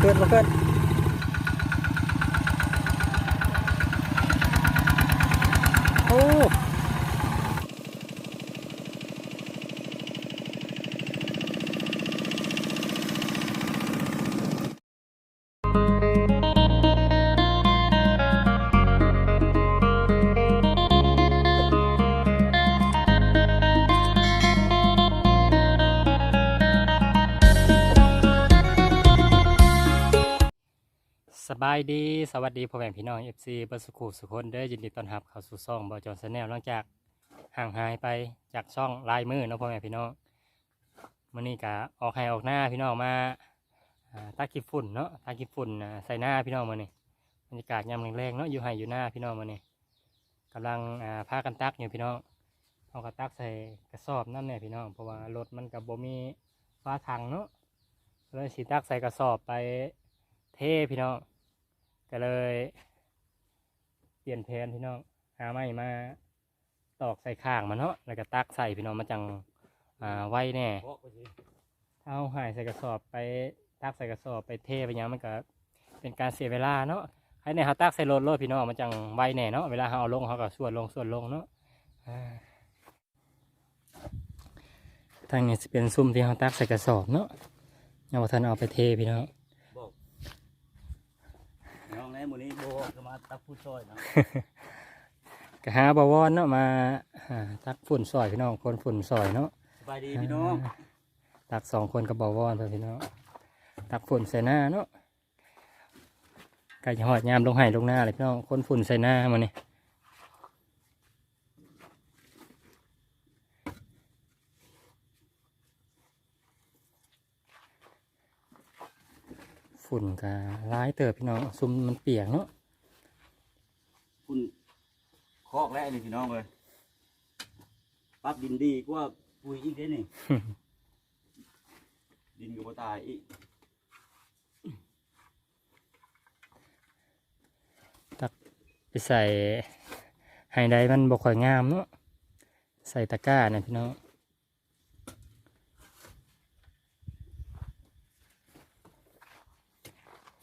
เกินมาเกินโอ้ บายดีสวัสดีพ่อแม่พี่น้อง FC เบอร์สุขุสุคนเด้อยินดีต้อนรับเข้าสู่ช่องบอจอนชาแนลหลังจากห่างหายไปจากช่องลายมือเนาะพ่อแม่พี่น้องมื้อนี้ก็ออกให้ออกหน้าพี่น้องมาอ่าตักขี้ฝุ่นเนาะตักขี้ฝุ่นใส่หน้าพี่น้องมื้อนี้บรรยากาศยามแรงๆเนาะอยู่ให้อยู่หน้าพี่น้องมื้อนี้กำลังอ่าพากันตักอยู่พี่น้องเอากระตักใส่กระสอบนั่นแหละพี่น้องเพราะว่ารถมันกับบ่มีฟ้าถังเนาะเลยสิตักใส่กระสอบไปเทพี่น้อง ก็เลย เปลี่ยนแผนพี่น้องหาไม้มาตอกใส่ข้างมันเนาะแล้วก็ตักใส่พี่น้องมาจังอ่าไว้แน่ถ้าเอาหายใส่กระสอบไปตักใส่กระสอบไปเทไปยังมันก็เป็นการเสียเวลาเนาะให้ในเขาตักใส่รถรถพี่น้องมันจังไว้แน่เนาะเวลาเขาเอาลงเขาก็ส่วนลงส่วนลงเนาะทางนี้จะเป็นซุ้มที่เขาตักใส่กระสอบเนาะยังว่าท่านเอาไปเทพี่น้อง หมู่นี้โบก็มาตักผู้ช่วยเนาะก็หาบวรเนาะมาอ่าตักฝุ่นซอยพี่น้องคนฝุ่นซอยเนาะสบายดีพี่น้องตักสองคนกับบวรไปพี่น้องตักฝุ่นใส่หน้าเนาะไก่จะหอดยามลงไห้ลงหน้าเลยพี่น้องคนฝุ่นใส่หน้ามาเนี่ ฝุ่นก็ร้ายเติบพี่น้องซุมมันเปียกเนาะคุณคอกแล้วนี่พี่น้องเลยปรับดินดีกว่าปุ๋ยอีกเด้นี่ ดินก็บ่ตายอีกไปใส่ไฮไดมันบกค่อยงามเนาะใส่ตะกร้านะพี่น้อง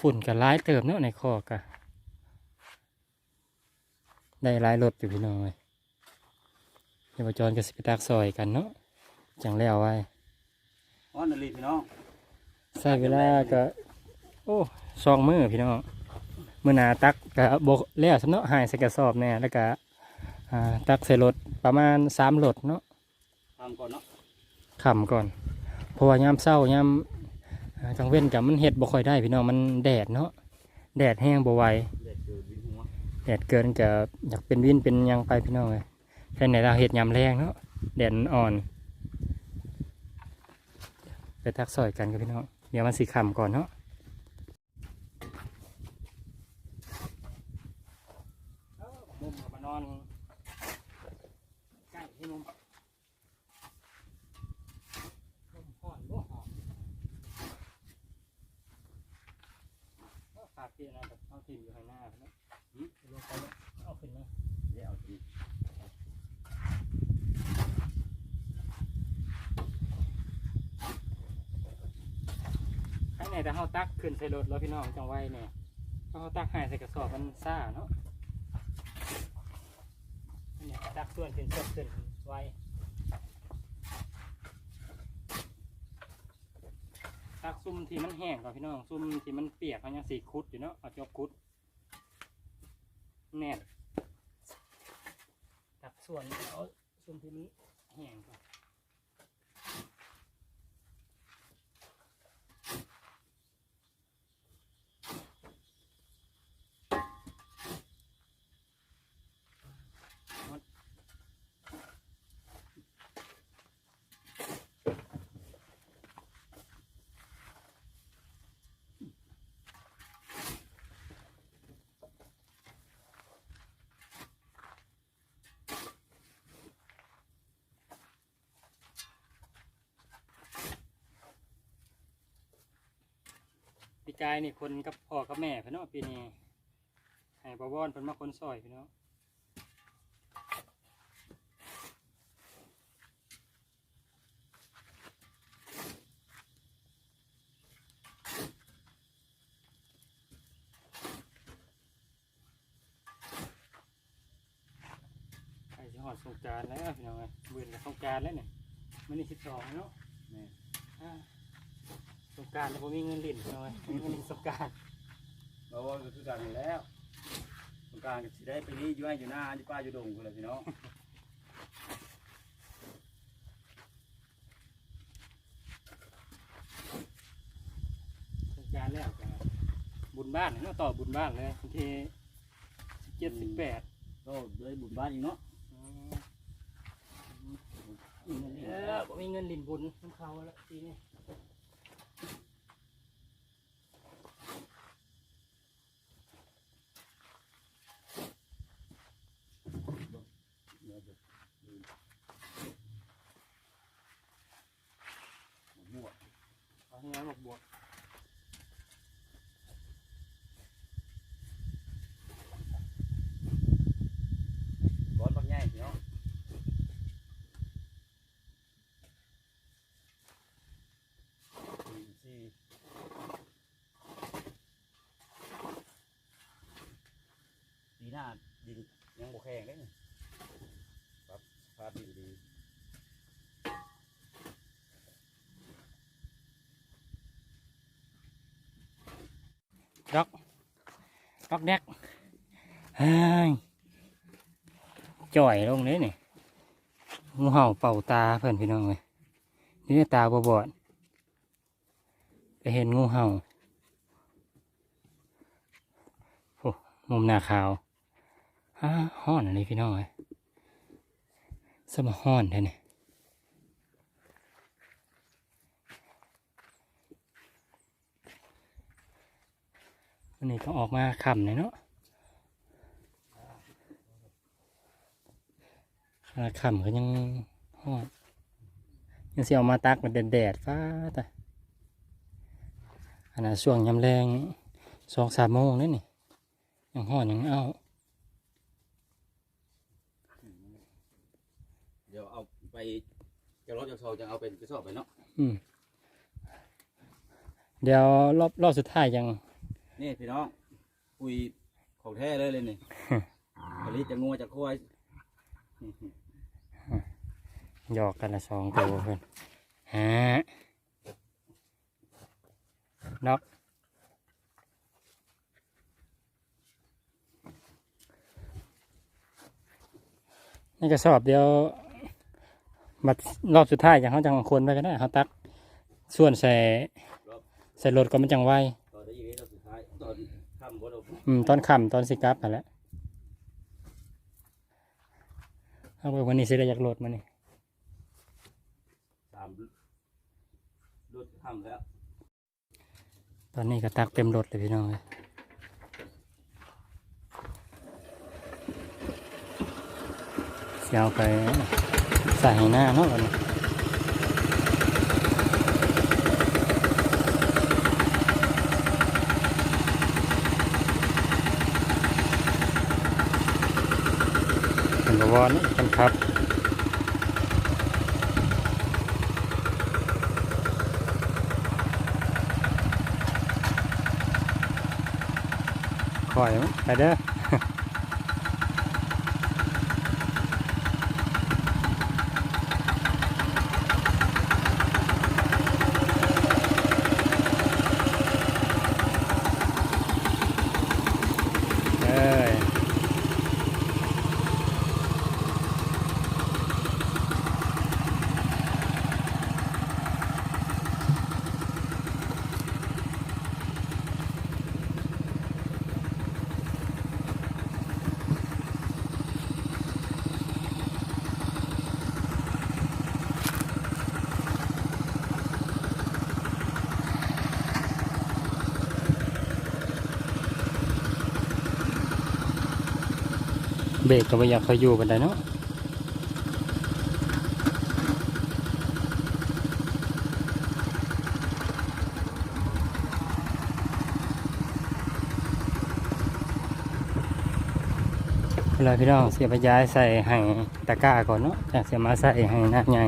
ฝุ่นกับร้ายเติมเนาะในคอกะได้ร้ายรถอยู่พี่น้องเลยเดี๋ยวจรกับสิไปตากซอยกันเนาะจังแล้วไว้อ๋อนั่นเลยพี่น้องใส่เวลาก็โอ้สองมือพี่น้องมือหนาตักกับบกแล้วสำเนาะหายใส่กระสอบแน่แล้วก็อ่าตักใส่รถประมาณสามรถเนาะทำก่อนเนาะขำก่อนเพราะว่ายามเศร้ายามอ่า กลางเว้นกับมันเห็ดบ่ค่อยได้พี่น้องมันแดดเนาะแดดแห้งบ่ไหวเด็ดเกินหัวแดดเกินกับอยากเป็นวินเป็นยังไปพี่น้องเลยแค่ไหนเราเห็ดยำแรงเนาะแดดอ่อนไปทักซอยกันกับพี่น้องเดี๋ยวมันสีขำก่อนเนาะ มุมมานอนใกล้ที่มุมลมห่อนบ่หอมก็ฝากเตียนะแบบเอาถิ่มอยู่ข้างหน้านะหึลงไปแล้วเอาขึ้นมา เดี๋ยวเอาที ข้างใน แต่เฮาตักขึ้นใส่รถแล้วพี่น้องจังไว้เนี่ยเพราะเฮาตักใหายใส่กระสอบมันซ่าเนาะอันนี้ตักส่วนขึ้นส่วนขึ้นไว้ตักซุ่มที่มันแห้งก่อนพี่น้องซุ่มที่มันเปียกเขายังสีคุดอยู่เนาะเอาจบคุดแน่นตักส่วนเอาซุ่มที่มันแห้งก่อน จายนี่คนกับพ่อกับแม่พี่น้องปีนี้ให้บ่วอนเป็นมาคนซอยพี่น้นาะหอดสงจานแล้วพี่น้องเบื่อแล้วสงจานแล้วเนี่ยมันนี่สิบสองเนาะ งกรารแล้วผมมีเงินลิ้นพี่น้องเอ้ยมีเงินลิ้นสงกรารเราว่าก็คือกันนี่แล้วสงกรารก็สิได้ไปนี้อยู่ให้อยู่หน้าอยู่ป้าอยู่ดงพุ่นแหละพี่น้องสงกรารแล้วก็บุญบ้านเนาะต่อบุญบ้านเลยวันที่สิบเจ็ดสิบแปดก็เลยบุญบ้านอีกเนาะเออผมมีเงินลิ้นบุญน้ำเขาแล้วปีนี้ มั่ว เอาให้น้ำหมกบวก ก้อนปักใหญ่พี่น้องสี่สี่ปีหน้าดิน ยังบ่แข็งได้นี่ครับสภาพดินดีดอกดอกแดกเฮ้ยจ่อยลงเลยนี่งูเห่าเป่าตาเพื่อนพี่น้องเลยนี่ตาบอบอดไปเห็นงูเห่าโอ้มุมหน้าขาว ฮ่าห้อนอะไรพี่น้องเลยสมห้อนแท้เนี่ยวันนี้ต้องออกมาคำเลยเนาะขนาดคำก็ยังห้อนยังเสียออกมาตักมันแดดๆฟ้าแต่ขนาดช่วงยำแรงสองสามโมงนี่นี่ยังห้อนยังเอาเดี๋ยวเอาไปจะรถจะโซจะเอาเป็นกระสอบไปเนาะอืมเดี๋ยวรอบรอบสุดท้ายยัง นี่พี่น้องคุยของแท้เลยเลยนี่ ผลิตจะงัวจะควายหยอกกันละสองตัวเพื่อนฮะนอกนี่กระสอบเดียว มารอบสุดท้ายอย่างเขาจังควรไปก็ได้เขาตัก ส่วนใส่ใส่รถก็มันจังไวตอนได้ยินตอนสุดท้ายตอนค่ำบ่เราอืมตอนค่ำตอนสิกลับมาแหล้วเอาไปวันนี้สิได้อยากโหลดมานี่สามรถค่ำแล้ว ตอนนี้ก็ตักเต็มรถเลยพี่น้องเลยเสียเอาไปใส่ให้หน้าเนาะวันนี้เป็นบวรนี่เป็นครับคอยมั้ยไปเด้อ เอ้ย เบรกก็ไม่อยากเขาอยู่กันได้เนาะเวลาพี่น้องเสียบย้ายใส่ให้ตะกร้าก่อนเนาะจากเสียมาใส่ให้นักใหญ่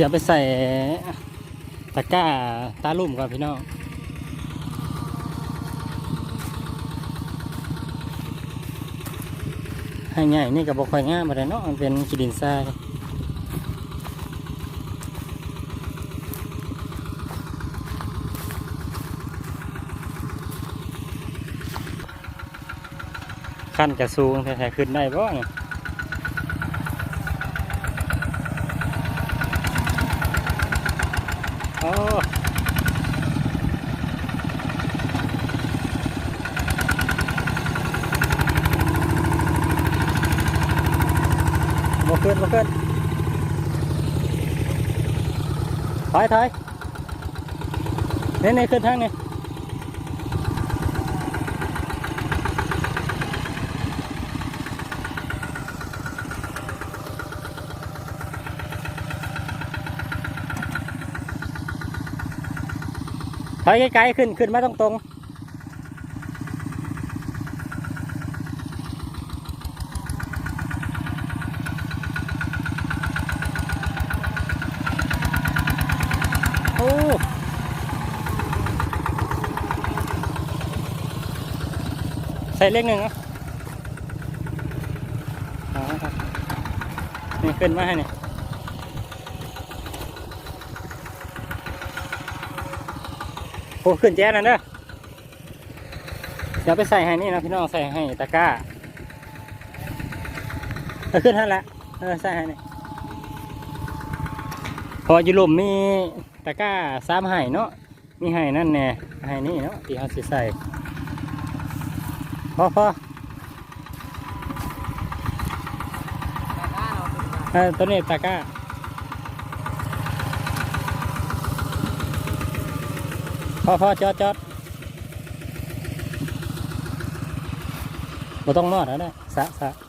สียไปใส่ตะกร้าตาลุ่มก่อนพี่น้องให้ง่ายนี่กับบค่อยง่ายมาเลยเนาะมันเป็นขีดินทรายขั้นกระสูงแท้ๆขึ้นได้บ่เนี่ย โอ้มาขึ้นมาขึ้นถ อยถอยนี่นี่ขึ้นทางนี่ถอยไกลๆขึ้น ขึ้นมาตรงตรงๆโอ้ ใส่เลขหนึ่งเหรออ๋อครับนี่ขึ้นมาให้นี่โอ้ขึ้นแจ๊นั่นเด้อเดี๋ยวไปใส่ให้นี่นะพี่น้องใส่ให้ตะกร้าเออขึ้นท่านละเออใส่ให้นี่พออยู่หลุมมีตะกร้าสามให้เนาะมีให้นั่นแน่ให้นี่เนาะที่เขาใส่ พอพอเออตัวนี้ตะก้าพอพอจอดจอดบ่ต้องนอดแล้วนะสะสะ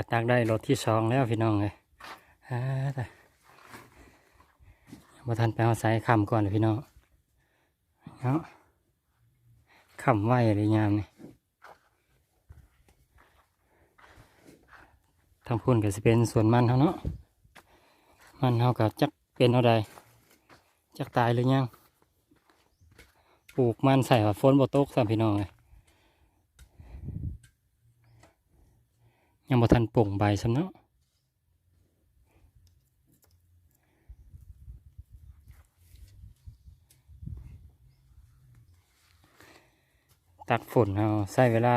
ก็ตักได้รถที่สองแล้วพี่น้องเลยฮ่าแต่บ่ทันไปเอาสายคำก่อนพี่น้องเนาะคำไหวอะไรยามนี่ทางพุ่นก็สิเป็นส่วนมันเขาเนาะ มันเขาก็จักเป็นเอาใดจักตายหรือยัง ปลูกมันใส่ฝนบ่ตกสามพี่น้องเลย ยังบ่ทันป่งใบสำเนาะตักฝนเอาใส่เวลา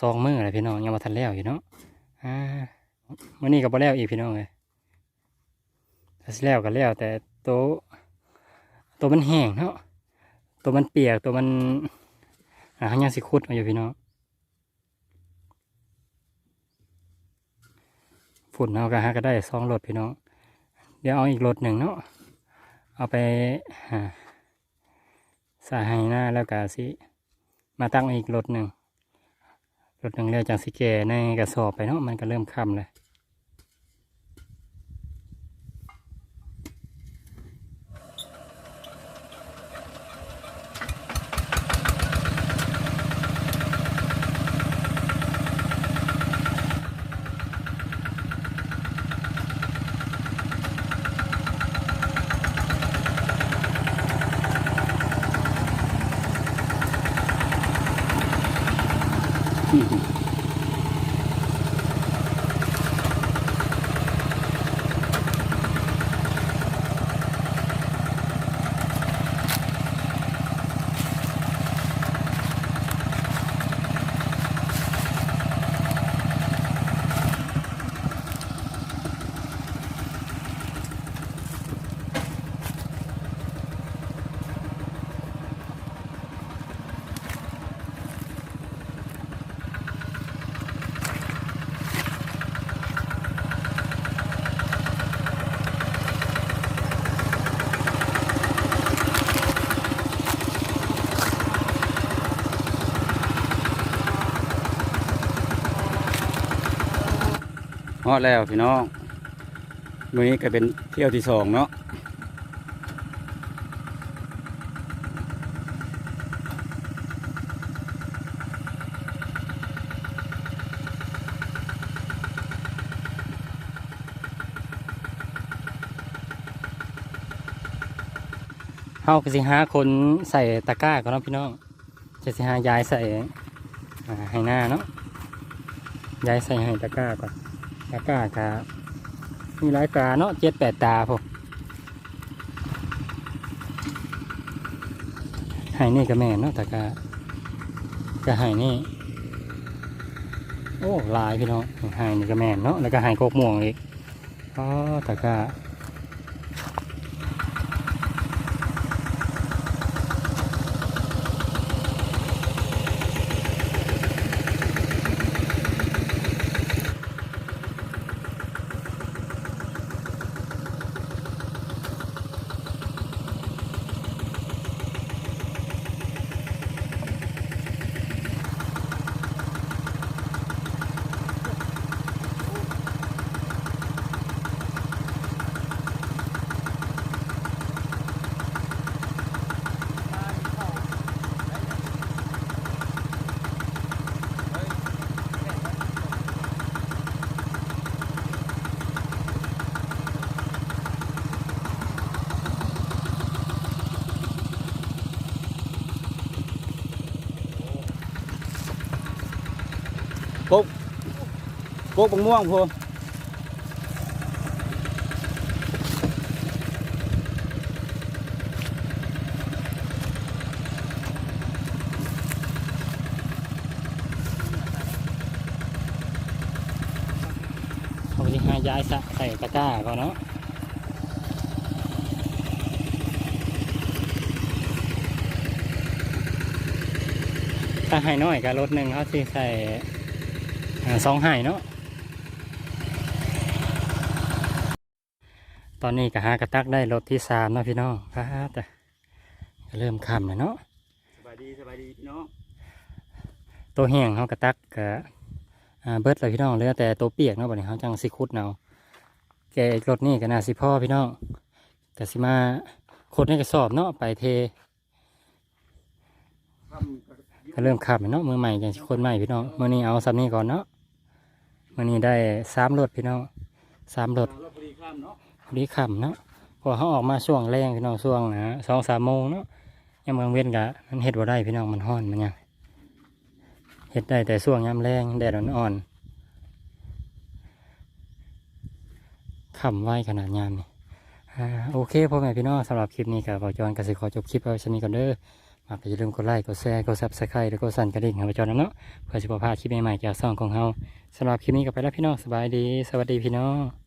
สองมื้อเลยพี่น้องยังบ่ทันแล้วอยู่เนาะอ่ามื้อนี้ก็บ่แล้วอีกพี่น้องเลยถ้าแล้วก็แล้ว แต่ตัวตัวมันแห้งเนาะตัวมันเปียกตัวมันอ่ายังสิคุดอยู่พี่น้อง ฝุ่นเอาก็หาก็ได้สองรถพี่น้อง เดี๋ยวเอาอีกรถหนึ่งเนาะเอาไปสาสายให้หน้าแล้วก็สิมาตั้งอีกรถหนึ่งรถหนึ่งเรียกจากสิแก่ในกระสอบไปเนาะมันก็เริ่มค่ำเลย อดแล้วพี่น้องมื้อนี้ก็เป็นเที่ยวที่สองเนาะเฮาก็สิหาคนใส่ตะกร้าก่อนเนาะพี่น้องจะสิหายายใส่ให้หน้าเนาะยายใส่ให้ตะกร้าก่อน ตะกร้ากะมีหลายตาเนาะเจ็ดแปดตาพวกให้นี่ก็แม่นเนาะตะกร้าก็ให้นี่ โอ้ลายพี่น้องให้นี่ก็แม่นเนาะแล้วก็ให้โคกม่วงอีกอ๋อตะกร้า โกกโกกบังม่วงพอเอาไปสิหายายใส่ใส่ตะกร้าก่อนเนาะถ้าให้น้อยก็รถหนึ่งเขาสิใส่ สองให้เนาะตอนนี้ก็หากระตักได้รถที่สามเนาะพี่น้องพาแต่ก็เริ่มค่ำแล้วเนาะสบายดีสบายดีพี่น้องตัวแห้งเขากระตักกะอ่าเบิดเลยพี่น้องเหลือแต่ตัวเปียกเนาะบัดนี้เขาจังสิคุดเอาแกอีกรถนี่ก็น่าสิพ่อพี่น้องก็สิมาขุดให้กระสอบเนาะไปเททำก็ก็ เริ่มขับเนาะมือใหม่จังสิคนใหม่พี่น้องมื่อนี้เอาซ้ำนี้ก่อนเนาะมื่อนี้ได้สามรถพี่น้องสามรถราพอดีข้ามเนาะพอดีขับเนาะพอเขาออกมาช่วงแรงพี่น้องช่วงนะสองสามโมงเนาะยังกลางเว้นกะมันเห็ดบ่ได้พี่น้องมันห้อนมันยังเห็ดได้แต่ช่วงยามแรงแดดอ่อนๆขำไว้ขนาดยามนี่โอเคพ่อแม่พี่น้องสำหรับคลิปนี้กับบอกจอนกสิขอจบคลิปเอาไว้ชนีก่อนเด้อ มากก็อย่าลืมกดไลค์กดแชร์กดซับสไครต์แล้วก็สั่นกระดิ่งให้บจอนเนาะเพื่อจะบ่พลาดคลิปใหม่ๆจากซ่องของเฮาสำหรับคลิปนี้ก็ไปแล้วพี่น้องสบายดี สวัสดีพี่น้อง